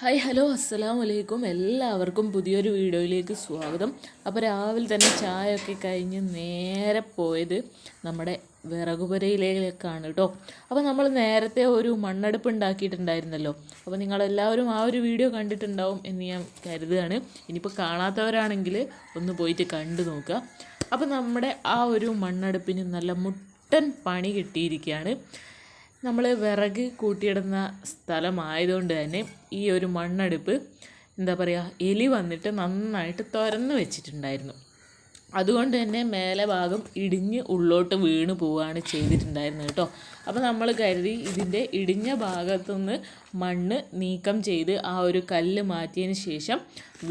Hi hello അസ്സലാമു വലൈക്കും എല്ലാവർക്കും പുതിയൊരു വീഡിയോയിലേക്ക് സ്വാഗതം. അപ്പോൾ രാവിലെ തന്നെ ചായ ഒക്കെ കഴിഞ്ഞ് നേരെ പോയത് നമ്മുടെ വിറകുപുരയിലേക്കാണ് കേട്ടോ. അപ്പോൾ നമ്മൾ നേരത്തെ ഒരു മണ്ണടുപ്പ് ഉണ്ടാക്കിയിട്ടുണ്ടായിരുന്നല്ലോ. അപ്പോൾ നിങ്ങളെല്ലാവരും ആ ഒരു വീഡിയോ കണ്ടിട്ടുണ്ടാവും എന്ന് ഞാൻ കരുതുകയാണ്. ഇനിയിപ്പോൾ കാണാത്തവരാണെങ്കിൽ ഒന്ന് പോയിട്ട് കണ്ടു നോക്കുക. അപ്പോൾ നമ്മുടെ ആ ഒരു മണ്ണടുപ്പിന് നല്ല മുട്ടൻ പണി കിട്ടിയിരിക്കുകയാണ്. നമ്മൾ വിറക് കൂട്ടിയിടുന്ന സ്ഥലമായതുകൊണ്ട് തന്നെ ഈ ഒരു മണ്ണടുപ്പ് എന്താ പറയുക എലി വന്നിട്ട് നന്നായിട്ട് തുറന്ന് വെച്ചിട്ടുണ്ടായിരുന്നു. അതുകൊണ്ട് തന്നെ മേലെ ഭാഗം ഇടിഞ്ഞ് ഉള്ളോട്ട് വീണ് പോവുകയാണ് ചെയ്തിട്ടുണ്ടായിരുന്നത് കേട്ടോ. അപ്പോൾ നമ്മൾ കരുതി ഇതിന്റെ ഇടിഞ്ഞ ഭാഗത്തുനിന്ന് മണ്ണ് നീക്കം ചെയ്ത് ആ ഒരു കല്ല് മാറ്റിയതിന് ശേഷം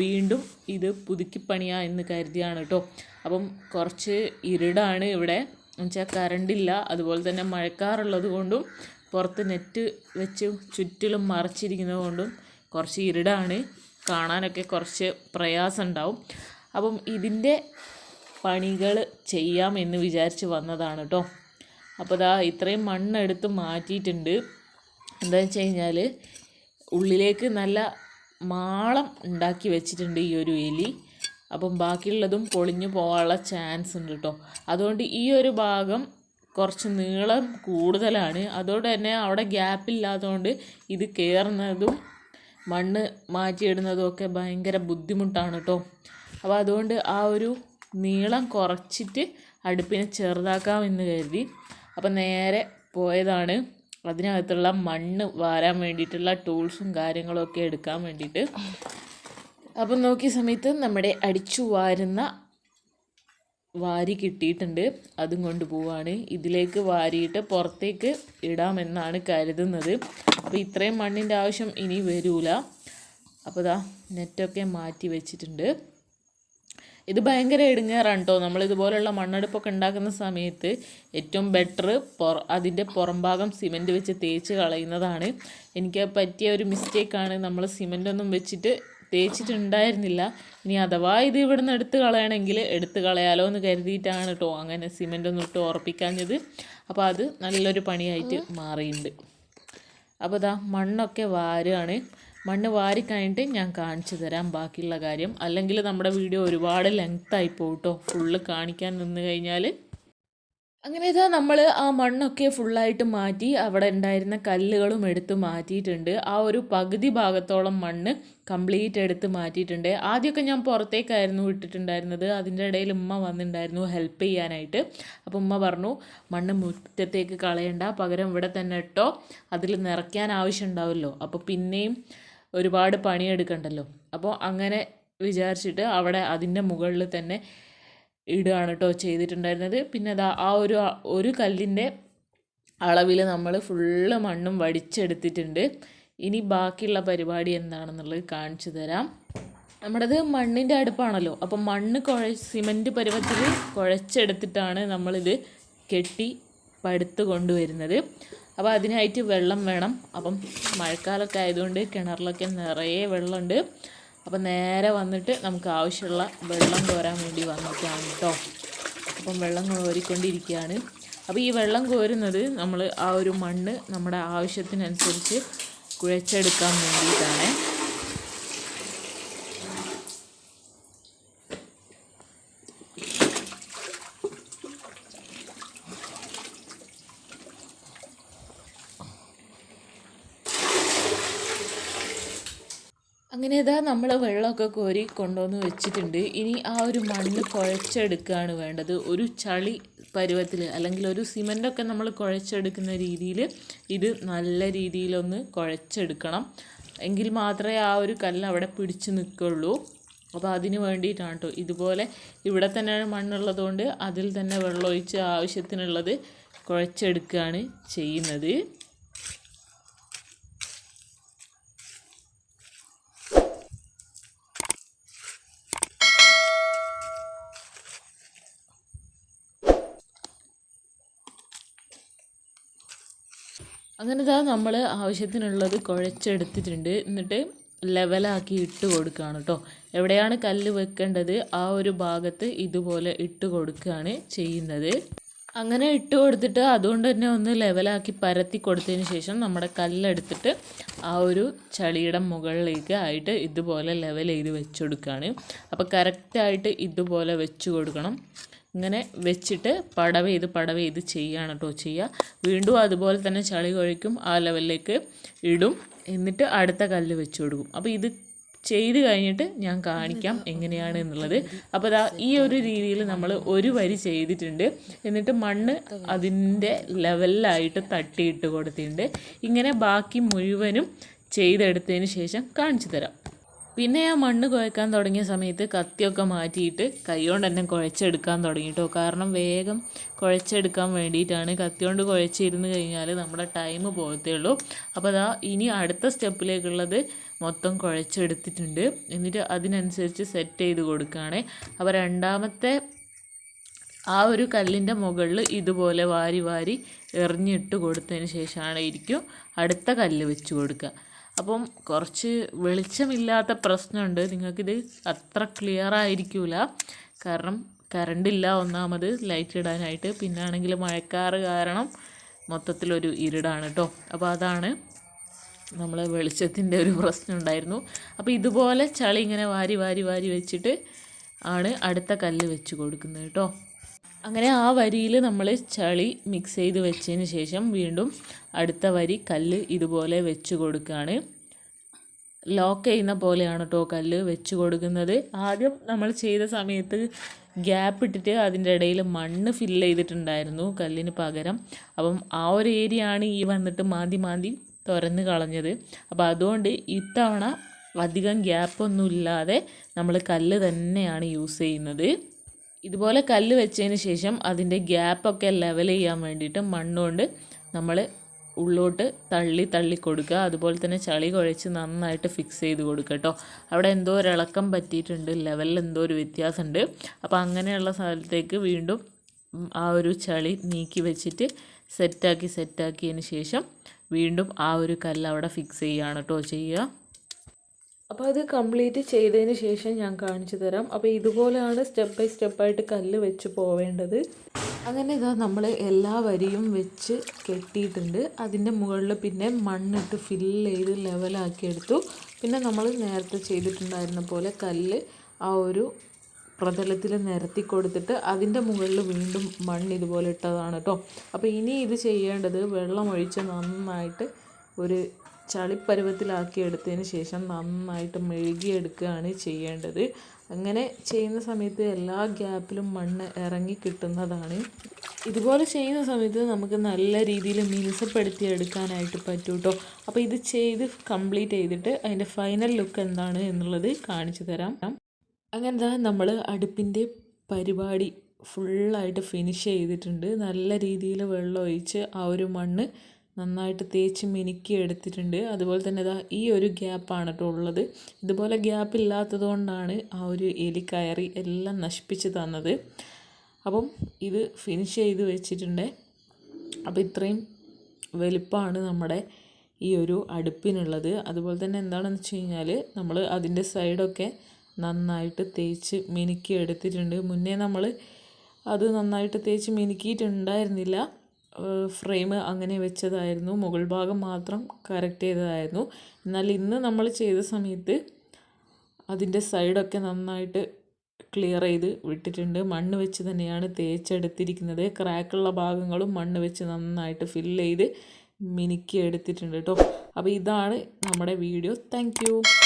വീണ്ടും ഇത് പുതുക്കിപ്പണിയാ എന്ന് കരുതിയാണ് കേട്ടോ. അപ്പം കുറച്ച് ഇരുടാണ് ഇവിടെ എന്നുവെച്ചാൽ കറണ്ടില്ല അതുപോലെ തന്നെ മഴക്കാറുള്ളത് കൊണ്ടും പുറത്ത് നെറ്റ് വെച്ച് ചുറ്റിലും മറച്ചിരിക്കുന്നത് കൊണ്ടും കുറച്ച് ഇരുടാണ്. കാണാനൊക്കെ കുറച്ച് പ്രയാസം ഉണ്ടാവും അപ്പം ഇതിന്റെ പണികൾ ചെയ്യാം എന്ന് വിചാരിച്ച് വന്നതാണ് കേട്ടോ അപ്പോൾ ദാ ഇത്രയും മണ്ണെടുത്ത് മാറ്റിയിട്ടുണ്ട്. എന്താണെന്ന് വെച്ച് കഴിഞ്ഞാൽ ഉള്ളിലേക്ക് നല്ല മാളം ഉണ്ടാക്കി വെച്ചിട്ടുണ്ട് ഈ ഒരു എലി. അപ്പം ബാക്കിയുള്ളതും പൊളിഞ്ഞു പോകാനുള്ള ചാൻസ് ഉണ്ട് കേട്ടോ അതുകൊണ്ട് ഈ ഒരു ഭാഗം കുറച്ച് നീളം കൂടുതലാണ്. അതുകൊണ്ട് തന്നെ അവിടെ ഗ്യാപ്പില്ലാത്തതുകൊണ്ട് ഇത് കയറുന്നതും മണ്ണ് മാറ്റിയിടുന്നതും ഒക്കെ ഭയങ്കര ബുദ്ധിമുട്ടാണ് കേട്ടോ അപ്പോൾ അതുകൊണ്ട് ആ ഒരു നീളം കുറച്ചിട്ട് അടുപ്പിനെ ചെറുതാക്കാമെന്ന് കരുതി. അപ്പം നേരെ പോയതാണ്. അതിനകത്തുള്ള മണ്ണ് വാരാൻ വേണ്ടിയിട്ടുള്ള ടൂൾസും കാര്യങ്ങളൊക്കെ എടുക്കാൻ വേണ്ടിയിട്ട്. അപ്പം നോക്കിയ സമയത്ത് നമ്മുടെ അടിച്ചു വാരുന്ന വാരി കിട്ടിയിട്ടുണ്ട്. അതും കൊണ്ട് പോവാണ്. ഇതിലേക്ക് വാരിയിട്ട് പുറത്തേക്ക് ഇടാമെന്നാണ് കരുതുന്നത്. അപ്പോൾ ഇത്രയും മണ്ണിന്റെ ആവശ്യം ഇനി വരൂല. അപ്പോൾ ദാ നെറ്റൊക്കെ മാറ്റി വെച്ചിട്ടുണ്ട്. ഇത് ഭയങ്കര ഇടുങ്ങാറാണ് കേട്ടോ നമ്മൾ ഇതുപോലുള്ള മണ്ണെടുപ്പൊക്കെ ഉണ്ടാക്കുന്ന സമയത്ത് ഏറ്റവും ബെറ്റർ പുറ അതിന്റെ പുറംഭാഗം സിമെന്റ് വെച്ച് തേച്ച് കളയുന്നതാണ്. എനിക്ക് പറ്റിയ ഒരു മിസ്റ്റേക്കാണ് നമ്മൾ സിമെന്റ് ഒന്നും വെച്ചിട്ട് തേച്ചിട്ടുണ്ടായിരുന്നില്ല ഇനി അഥവാ ഇത് ഇവിടുന്ന് എടുത്ത് കളയണമെങ്കിൽ എടുത്ത് കളയാലോ എന്ന് കരുതിയിട്ടാണ് കേട്ടോ അങ്ങനെ സിമെന്റ് ഒന്നും ഇട്ട് ഉറപ്പിക്കാഞ്ഞത്. അപ്പോൾ അത് നല്ലൊരു പണിയായിട്ട് മാറിയിട്ടുണ്ട് അപ്പോൾ ഇതാ മണ്ണൊക്കെ വാരുകയാണ് മണ്ണ് വാരി കഴിഞ്ഞിട്ട് ഞാൻ കാണിച്ചു തരാം ബാക്കിയുള്ള കാര്യം. അല്ലെങ്കിൽ നമ്മുടെ വീഡിയോ ഒരുപാട് ലെങ്ത്തായി പോകട്ടോ ഫുള്ള് കാണിക്കാൻ നിന്ന് കഴിഞ്ഞാൽ അങ്ങനെ ഇതാ നമ്മൾ ആ മണ്ണൊക്കെ ഫുള്ളായിട്ട് മാറ്റി അവിടെ ഉണ്ടായിരുന്ന കല്ലുകളും എടുത്ത് മാറ്റിയിട്ടുണ്ട്. ആ ഒരു പകുതി ഭാഗത്തോളം മണ്ണ് കംപ്ലീറ്റ് എടുത്ത് മാറ്റിയിട്ടുണ്ട്. ആദ്യമൊക്കെ ഞാൻ പുറത്തേക്കായിരുന്നു ഇട്ടിട്ടുണ്ടായിരുന്നത്. അതിന്റെ ഇടയിൽ ഉമ്മ വന്നിട്ടുണ്ടായിരുന്നു ഹെൽപ്പ് ചെയ്യാനായിട്ട്. അപ്പോൾ ഉമ്മ പറഞ്ഞു മണ്ണ് മുറ്റത്തേക്ക് കളയണ്ട പകരം ഇവിടെ തന്നെ ഇട്ടോ. അതിൽ നിറയ്ക്കാൻ ആവശ്യം ഉണ്ടാവുമല്ലോ. അപ്പോൾ പിന്നെയും ഒരുപാട് പണിയെടുക്കണ്ടല്ലോ. അപ്പോൾ അങ്ങനെ വിചാരിച്ചിട്ട് അവിടെ അതിന്റെ മുകളിൽ തന്നെ ഇടുകയാണ് കേട്ടോ ചെയ്തിട്ടുണ്ടായിരുന്നത്. പിന്നെ അതാ ആ ഒരു ഒരു കല്ലിന്റെ അളവിൽ നമ്മൾ ഫുള്ള് മണ്ണും വടിച്ചെടുത്തിട്ടുണ്ട്. ഇനി ബാക്കിയുള്ള പരിപാടി എന്താണെന്നുള്ളത് കാണിച്ചു തരാം. നമ്മുടേത് മണ്ണിന്റെ അടുപ്പാണല്ലോ. അപ്പം മണ്ണ് കുഴ സിമന്റ് പരുവത്തിൽ കുഴച്ചെടുത്തിട്ടാണ് നമ്മളിത് കെട്ടി പടുത്ത് കൊണ്ടുവരുന്നത്. അപ്പോൾ അതിനായിട്ട് വെള്ളം വേണം. അപ്പം മഴക്കാലമൊക്കെ ആയതുകൊണ്ട് കിണറിലൊക്കെ നിറയെ വെള്ളമുണ്ട്. അപ്പം നേരെ വന്നിട്ട് നമുക്ക് ആവശ്യമുള്ള വെള്ളം കോരാൻ വേണ്ടി വന്നിട്ടാണ് കേട്ടോ. അപ്പം വെള്ളം കോരിക്കൊണ്ടിരിക്കുകയാണ്. അപ്പോൾ ഈ വെള്ളം കോരുന്നത് നമ്മൾ ആ ഒരു മണ്ണ് നമ്മുടെ ആവശ്യത്തിനനുസരിച്ച് കുഴച്ചെടുക്കാൻ വേണ്ടിയിട്ടാണ്. അങ്ങനെ ഇതാ നമ്മൾ വെള്ളമൊക്കെ കോരി കൊണ്ടുവന്ന് വെച്ചിട്ടുണ്ട്. ഇനി ആ ഒരു മണ്ണ് കുഴച്ചെടുക്കുകയാണ് വേണ്ടത്. ഒരു ചളി പരുവത്തിൽ അല്ലെങ്കിൽ ഒരു സിമന്റൊക്കെ നമ്മൾ കുഴച്ചെടുക്കുന്ന രീതിയിൽ ഇത് നല്ല രീതിയിലൊന്ന് കുഴച്ചെടുക്കണം. എങ്കിൽ മാത്രമേ ആ ഒരു കല്ല് അവിടെ പിടിച്ച് നിൽക്കുള്ളൂ അപ്പോൾ അതിന് വേണ്ടിയിട്ടാണ് കേട്ടോ ഇതുപോലെ ഇവിടെ തന്നെ മണ്ണുള്ളതുകൊണ്ട് അതിൽ തന്നെ വെള്ളമൊഴിച്ച് ആവശ്യത്തിനുള്ളത് കുഴച്ചെടുക്കുകയാണ് ചെയ്യുന്നത്. അങ്ങനെ ഇതാ നമ്മൾ ആവശ്യത്തിനുള്ളത് കുഴച്ചെടുത്തിട്ടുണ്ട്. എന്നിട്ട് ലെവലാക്കി ഇട്ട് കൊടുക്കുകയാണ് കേട്ടോ എവിടെയാണ് കല്ല് വെക്കേണ്ടത്? ആ ഒരു ഭാഗത്ത് ഇതുപോലെ ഇട്ട് കൊടുക്കുകയാണ് ചെയ്യുന്നത്. അങ്ങനെ ഇട്ട് കൊടുത്തിട്ട് അതുകൊണ്ട് തന്നെ ഒന്ന് ലെവലാക്കി പരത്തി കൊടുത്തതിന് ശേഷം നമ്മുടെ കല്ലെടുത്തിട്ട് ആ ഒരു ചളിയുടെ മുകളിലേക്ക് ആയിട്ട് ഇതുപോലെ ലെവൽ ചെയ്ത് വെച്ച് കൊടുക്കുകയാണ് അപ്പോൾ കറക്റ്റായിട്ട് ഇതുപോലെ വെച്ച് കൊടുക്കണം. ഇങ്ങനെ വെച്ചിട്ട് പടവ് ചെയ്ത് പടവ് ചെയ്ത് ചെയ്യുകയാണ് കേട്ടോ ചെയ്യുക. വീണ്ടും അതുപോലെ തന്നെ ചളി കൊഴിക്കും ആ ലെവലിലേക്ക് ഇടും. എന്നിട്ട് അടുത്ത കല്ല് വെച്ച് കൊടുക്കും. അപ്പോൾ ഇത് ചെയ്ത് കഴിഞ്ഞിട്ട് ഞാൻ കാണിക്കാം എങ്ങനെയാണ് എന്നുള്ളത്. അപ്പോൾ ദാ ഈ ഒരു രീതിയിൽ നമ്മൾ ഒരു വരി ചെയ്തിട്ടുണ്ട്. എന്നിട്ട് മണ്ണ് അതിന്റെ ലെവലിലായിട്ട് തട്ടിയിട്ട് കൊടുത്തിട്ടുണ്ട്. ഇങ്ങനെ ബാക്കി മുഴുവനും ചെയ്തെടുത്തതിന് ശേഷം കാണിച്ചു തരാം. പിന്നെ ആ മണ്ണ് കുഴക്കാൻ തുടങ്ങിയ സമയത്ത് കത്തിയൊക്കെ മാറ്റിയിട്ട് കൈകൊണ്ട് തന്നെ കുഴച്ചെടുക്കാൻ തുടങ്ങി കേട്ടോ കാരണം വേഗം കുഴച്ചെടുക്കാൻ വേണ്ടിയിട്ടാണ് കത്തി കൊണ്ട് കുഴച്ചിരുന്ന് കഴിഞ്ഞാൽ നമ്മുടെ ടൈം പോകത്തേ ഉള്ളൂ. അപ്പോൾ അതാ ഇനി അടുത്ത സ്റ്റെപ്പിലേക്കുള്ളത് മൊത്തം കുഴച്ചെടുത്തിട്ടുണ്ട്. എന്നിട്ട് അതിനനുസരിച്ച് സെറ്റ് ചെയ്ത് കൊടുക്കുകയാണ്. അപ്പോൾ രണ്ടാമത്തെ ആ ഒരു കല്ലിന്റെ മുകളിൽ ഇതുപോലെ വാരി വാരി എറിഞ്ഞിട്ട് കൊടുത്തതിന് ശേഷമാണ് ഇരിക്കും. അടുത്ത കല്ല് വെച്ച് കൊടുക്കുക. അപ്പം കുറച്ച് വെളിച്ചമില്ലാത്ത പ്രശ്നമുണ്ട്. നിങ്ങൾക്കിത് അത്ര ക്ലിയർ ആയിരിക്കില്ല കാരണം കറണ്ടില്ല ഒന്നാമത് ലൈറ്റ് ഇടാനായിട്ട്. പിന്നെ ആണെങ്കിൽ മഴക്കാറ് കാരണം മൊത്തത്തിലൊരു ഇരുടാണ് കേട്ടോ അപ്പോൾ അതാണ് നമ്മൾ വെളിച്ചത്തിന്റെ ഒരു പ്രശ്നം ഉണ്ടായിരുന്നു. അപ്പോൾ ഇതുപോലെ ചളി ഇങ്ങനെ വാരി വാരി വാരി വെച്ചിട്ട് ആണ് അടുത്ത കല്ല് വെച്ച് കൊടുക്കുന്നത് കേട്ടോ അങ്ങനെ ആ വരിയിൽ നമ്മൾ ചളി മിക്സ് ചെയ്ത് വെച്ചതിന് ശേഷം വീണ്ടും അടുത്ത വരി കല്ല് ഇതുപോലെ വെച്ച് കൊടുക്കുകയാണ് ലോക്ക് ചെയ്യുന്ന പോലെയാണ് കേട്ടോ കല്ല് വെച്ച് കൊടുക്കുന്നത്. ആദ്യം നമ്മൾ ചെയ്ത സമയത്ത് ഗ്യാപ്പ് ഇട്ടിട്ട് അതിന്റെ ഇടയിൽ മണ്ണ് ഫില്ല് ചെയ്തിട്ടുണ്ടായിരുന്നു കല്ലിന് പകരം. അപ്പം ആ ഒരു ഏരിയ ആണ് ഈ വന്നിട്ട് മാന്തി മാന്തി തുറന്ന് കളഞ്ഞത്. അപ്പോൾ അതുകൊണ്ട് ഇത്തവണ അധികം ഗ്യാപ്പൊന്നും ഇല്ലാതെ നമ്മൾ കല്ല് തന്നെയാണ് യൂസ് ചെയ്യുന്നത്. ഇതുപോലെ കല്ല് വെച്ചതിന് ശേഷം അതിന്റെ ഗ്യാപ്പൊക്കെ ലെവൽ ചെയ്യാൻ വേണ്ടിയിട്ട് മണ്ണുകൊണ്ട് നമ്മൾ ഉള്ളോട്ട് തള്ളി തള്ളി കൊടുക്കുക. അതുപോലെ തന്നെ ചളി കുഴച്ച് നന്നായിട്ട് ഫിക്സ് ചെയ്ത് കൊടുക്കുക കേട്ടോ അവിടെ എന്തോ ഒരു ഇളക്കം പറ്റിയിട്ടുണ്ട്. ലെവലിൽ എന്തോ ഒരു വ്യത്യാസമുണ്ട്. അപ്പോൾ അങ്ങനെയുള്ള സ്ഥലത്തേക്ക് വീണ്ടും ആ ഒരു ചളി നീക്കി വെച്ചിട്ട് സെറ്റാക്കി സെറ്റാക്കിയതിന് ശേഷം വീണ്ടും ആ ഒരു കല്ല് അവിടെ ഫിക്സ് ചെയ്യുകയാണ് കേട്ടോ ചെയ്യുക. അപ്പോൾ അത് കംപ്ലീറ്റ് ചെയ്തതിന് ശേഷം ഞാൻ കാണിച്ചു തരാം. അപ്പോൾ ഇതുപോലെയാണ് സ്റ്റെപ്പ് ബൈ സ്റ്റെപ്പായിട്ട് കല്ല് വെച്ച് പോവേണ്ടത്. അങ്ങനെ ഇതാ നമ്മൾ എല്ലാ വരിയും വെച്ച് കെട്ടിയിട്ടുണ്ട്. അതിന്റെ മുകളിൽ പിന്നെ മണ്ണിട്ട് ഫില്ല് ചെയ്ത് ലെവലാക്കിയെടുത്തു പിന്നെ നമ്മൾ നേരത്തെ ചെയ്തിട്ടുണ്ടായിരുന്ന പോലെ കല്ല് ആ ഒരു പ്രതലത്തിൽ നിരത്തി കൊടുത്തിട്ട് അതിന്റെ മുകളിൽ വീണ്ടും മണ്ണ് ഇതുപോലെ ഇട്ടതാണ് കേട്ടോ അപ്പോൾ ഇനി ഇത് ചെയ്യേണ്ടത് വെള്ളം ഒഴിച്ച് നന്നായിട്ട് ഒരു ചളിപ്പരുവത്തിലാക്കി എടുത്തതിന് ശേഷം നന്നായിട്ട് മെഴുകിയെടുക്കുകയാണ് ചെയ്യേണ്ടത്. അങ്ങനെ ചെയ്യുന്ന സമയത്ത് എല്ലാ ഗ്യാപ്പിലും മണ്ണ് ഇറങ്ങി കിട്ടുന്നതാണ്. ഇതുപോലെ ചെയ്യുന്ന സമയത്ത് നമുക്ക് നല്ല രീതിയിൽ മിനുസപ്പെടുത്തി എടുക്കാനായിട്ട് പറ്റും കേട്ടോ അപ്പോൾ ഇത് ചെയ്ത് കംപ്ലീറ്റ് ചെയ്തിട്ട് അതിന്റെ ഫൈനൽ ലുക്ക് എന്താണ് എന്നുള്ളത് കാണിച്ചു തരാം. അങ്ങനെ നമ്മൾ അടുപ്പിന്റെ പരിപാടി ഫുള്ളായിട്ട് ഫിനിഷ് ചെയ്തിട്ടുണ്ട്. നല്ല രീതിയിൽ വെള്ളം ഒഴിച്ച് ആ ഒരു മണ്ണ് നന്നായിട്ട് തേച്ച് മിനുക്കി എടുത്തിട്ടുണ്ട്. അതുപോലെ തന്നെ ഇതാ ഈ ഒരു ഗ്യാപ്പാണ് കേട്ടോ ഉള്ളത്. ഇതുപോലെ ഗ്യാപ്പ് ഇല്ലാത്തത് കൊണ്ടാണ് ആ ഒരു എലി കയറി എല്ലാം നശിപ്പിച്ച് തന്നത്. അപ്പം ഇത് ഫിനിഷ് ചെയ്ത് വെച്ചിട്ടുണ്ട്. അപ്പോൾ ഇത്രയും വലിപ്പമാണ് നമ്മുടെ ഈ ഒരു അടുപ്പിനുള്ളത്. അതുപോലെ തന്നെ എന്താണെന്ന് വെച്ച് കഴിഞ്ഞാൽ നമ്മൾ അതിന്റെ സൈഡൊക്കെ നന്നായിട്ട് തേച്ച് മിനുക്കി എടുത്തിട്ടുണ്ട്. മുന്നേ നമ്മൾ അത് നന്നായിട്ട് തേച്ച് മിനുക്കിയിട്ടുണ്ടായിരുന്നില്ല. ഫ്രെയിം അങ്ങനെ വെച്ചതായിരുന്നു. മുകൾ ഭാഗം മാത്രം കറക്റ്റ് ചെയ്തതായിരുന്നു. എന്നാൽ ഇന്ന് നമ്മൾ ചെയ്ത സമയത്ത് അതിന്റെ സൈഡൊക്കെ നന്നായിട്ട് ക്ലിയർ ചെയ്ത് വിട്ടിട്ടുണ്ട്. മണ്ണ് വെച്ച് തന്നെയാണ് തേച്ചെടുത്തിരിക്കുന്നത്. ക്രാക്കുള്ള ഭാഗങ്ങളും മണ്ണ് വെച്ച് നന്നായിട്ട് ഫിൽ ചെയ്ത് മിനുക്കി എടുത്തിട്ടുണ്ട് കേട്ടോ അപ്പോൾ ഇതാണ് നമ്മുടെ വീഡിയോ താങ്ക്